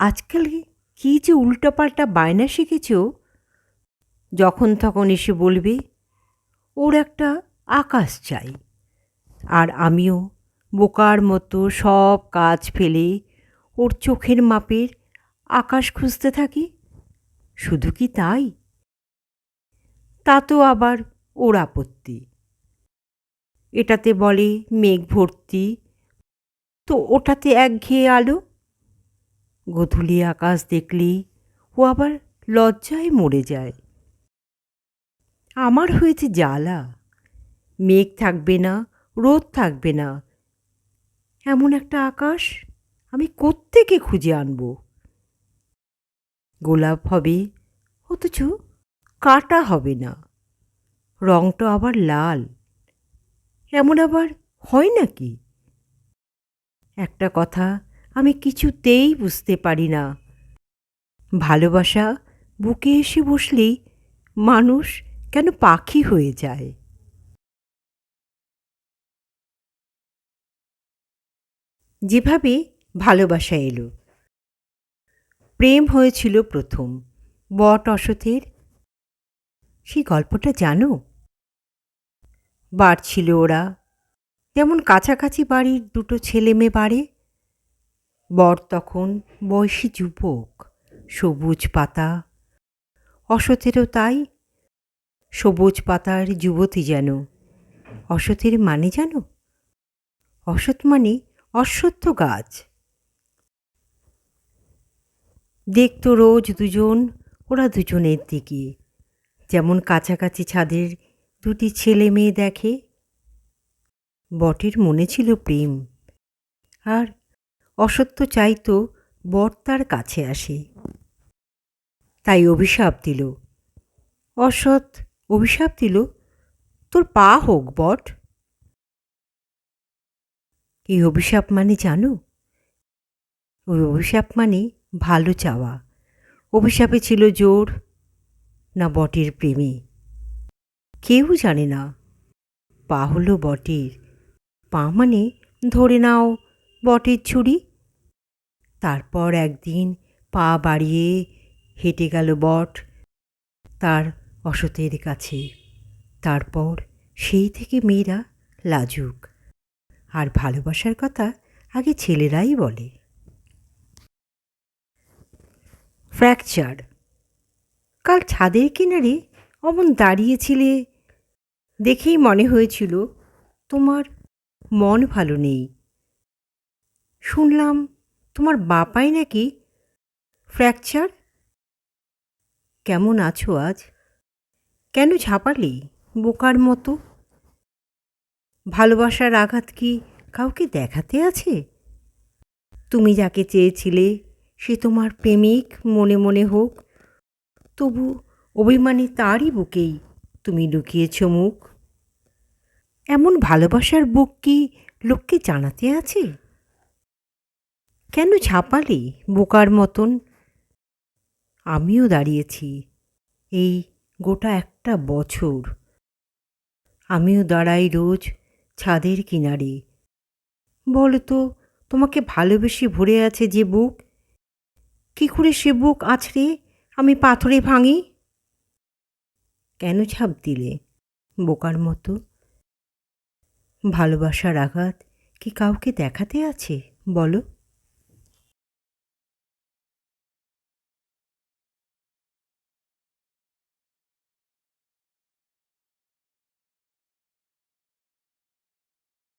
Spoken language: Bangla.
আজকাল কী যে উল্টোপাল্টা বায়না শিখেছ? যখন তখন এসে বলবে, ওর একটা আকাশ চাই। আর আমিও বোকার মতো সব কাজ ফেলে ওর চোখের মাপের আকাশ খুঁজতে থাকি। শুধু কি তাই? তা তো আবার ওর আপত্তি। এটাতে বলে মেঘ ভর্তি, তো ওটাতে একঘেয়ে আলো? গধূলি আকাশ দেখলেই ও আবার লজ্জায় মরে যায়। আমার হয়েছে জ্বালা। মেঘ থাকবে না, রোদ থাকবে না। এমন একটা আকাশ আমি কোত্থেকে খুঁজে আনব? গোলাপ হবে, অথচ কাটা হবে না। রংটা আবার লাল। এমন আবার হয় নাকি? একটা কথা আমি কিছুতেই বুঝতে পারি না। ভালোবাসা বুকে এসে বসলেই মানুষ কেন পাখি হয়ে যায়? যেভাবে ভালোবাসা এলো। প্রেম হয়েছিল প্রথম। বট অসথের সেই গল্পটা জানো? বাড়ছিল ওরা। যেমন কাছাকাছি বাড়ির দুটো ছেলে মেয়ে বাড়ে বর তখন বয়সী যুবক, সবুজ পাতা। অসতেরও তাই? সবুজ পাতার যুবতী যেন। অসতের মানে জানো অসৎ মানে অশ্বত্থ গাছ। দেখতো রোজ দুজন, ওরা দুজনের দিকে। যেমন কাছাকাছি ছাদের দুটি ছেলে মেয়ে দেখে। বটের মনে ছিল প্রেম। আর অসত্য চাইতো বট তার কাছে আসে। তাই অভিশাপ দিল। অসৎ অভিশাপ দিল, তোর পা হোক, বট। এই অভিশাপ মানে জানো? ওই অভিশাপ মানে ভালো চাওয়া। অভিশাপে ছিল জোর, না বটের প্রেমে? কেউ জানে না। পা হলো বটের। পা মানে ধরে নাও বটের ছুরি। তারপর একদিন পা বাড়িয়ে হেঁটে গেল বট তার অসতের কাছে। তারপর সেই থেকে মেয়েরা লাজুক। আর ভালোবাসার কথা আগে ছেলেরাই বলে। ফ্র্যাকচার কাল ছাদের কিনারে অমন দাঁড়িয়েছিলে দেখেই মনে হয়েছিল তোমার মন ভালো নেই। শুনলাম তোমার বাপাই নাকি? ফ্র্যাকচার কেমন আছো আজ? কেন ঝাঁপালে, বোকার মতো? ভালোবাসার আঘাত কি কাউকে দেখাতে আছে? তুমি যাকে চেয়েছিলে, সে তোমার প্রেমিক মনে মনে হোক। তবু অভিমানী তারই বুকেই তুমি লুকিয়েছ মুখ। এমন ভালোবাসার বুক কি লোককে জানাতে আছে? কেন ঝাঁপালে বোকার মতন? আমিও দাঁড়িয়েছি, এই গোটা একটা বছর। আমিও দাঁড়াই রোজ ছাদের কিনারে। বলো তো তোমাকে ভালোবেসে ভরে আছে যে বুক? কি করে সে বুক আছড়ে আমি পাথরে ভাঙি? কেন ছাপ দিলে বোকার মতো? ভালোবাসার আঘাত কি কাউকে দেখাতে আছে, বলো?